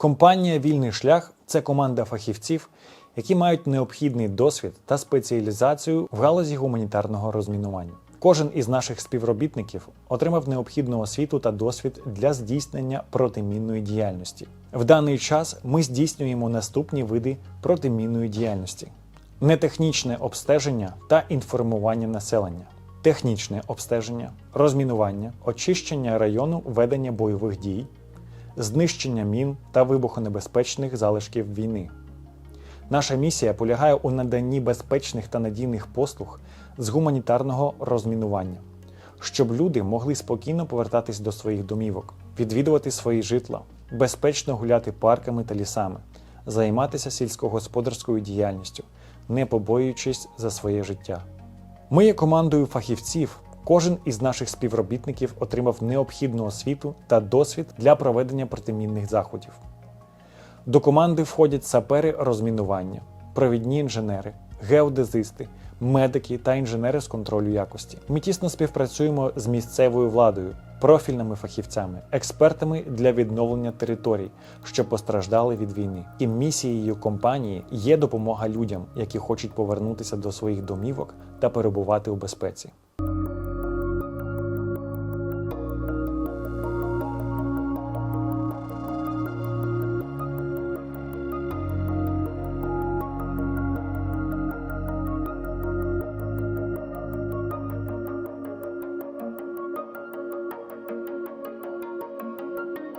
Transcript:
Компанія Вільний шлях це команда фахівців, які мають необхідний досвід та спеціалізацію в галузі гуманітарного розмінування. Кожен із наших співробітників отримав необхідну освіту та досвід для здійснення протимінної діяльності. В даний час ми здійснюємо наступні види протимінної діяльності: нетехнічне обстеження та інформування населення, технічне обстеження, розмінування, очищення району ведення бойових дій, знищення мін та вибухонебезпечних залишків війни. Наша місія полягає у наданні безпечних та надійних послуг з гуманітарного розмінування, щоб люди могли спокійно повертатись до своїх домівок, відвідувати свої житла, безпечно гуляти парками та лісами, займатися сільськогосподарською діяльністю, не побоюючись за своє життя. Ми є командою фахівців. Кожен із наших співробітників отримав необхідну освіту та досвід для проведення протимінних заходів. До команди входять сапери розмінування, провідні інженери, геодезисти, медики та інженери з контролю якості. Ми тісно співпрацюємо з місцевою владою, профільними фахівцями, експертами для відновлення територій, що постраждали від війни. І місією компанії є допомога людям, які хочуть повернутися до своїх домівок та перебувати у безпеці.